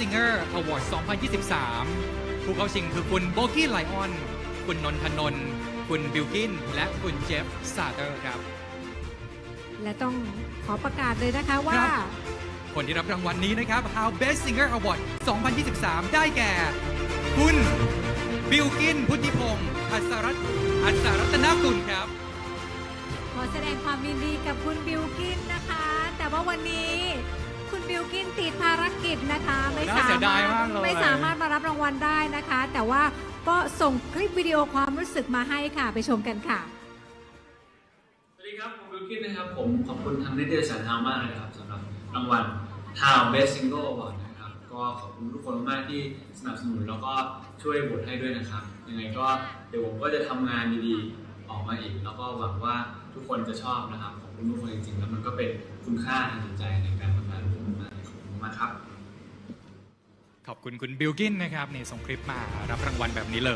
Singer Award 2023 ผู้เข้าชิงคือคุณโบกี้ไลออน คุณนนทนนท์คุณบิลกิน และคุณเจฟซาเตอร์ครับ และต้องขอประกาศเลยนะคะว่าครับคนที่รับรางวัลนี้นะครับ How Best Singer Award 2023 ได้แก่ คุณบิลกิน พุทธิพงศ์อัศรัตน์อัศรัตนกุลครับ ขอแสดงความยินดีกับคุณบิลกินนะคะ แต่ว่าวันนี้ กิจนะคะ ไม่น่าสาเสียดามายรถมากเลย ไม่สามารถมารับรางวัลได้นะคะ แต่ว่าก็ส่งคลิปวิดีโอความรู้สึกมาให้ค่ะ ไปชมกันค่ะ สวัสดีครับ ผมบิลกินนะครับ ผมขอบคุณทางนิตยสารทาวมากเลยนะครับสำหรับรางวัล Town Best Single Award นะครับ ก็ขอบคุณทุกคนมากที่สนับสนุนแล้วก็ช่วยโหวตให้ด้วยนะครับ ยังไงก็เดี๋ยวผมก็จะทำงานดีๆ ออกมาอีก แล้วก็หวังว่าทุกคนจะชอบนะครับ ขอบคุณทุกคนจริงๆ แล้วมันก็เป็นคุณค่าทางจิตใจในการทำงานของผมมากๆขอบคุณมากครับ ขอบคุณคุณบิลกินนะครับนี่ส่งคลิปมารับรางวัลแบบนี้เลย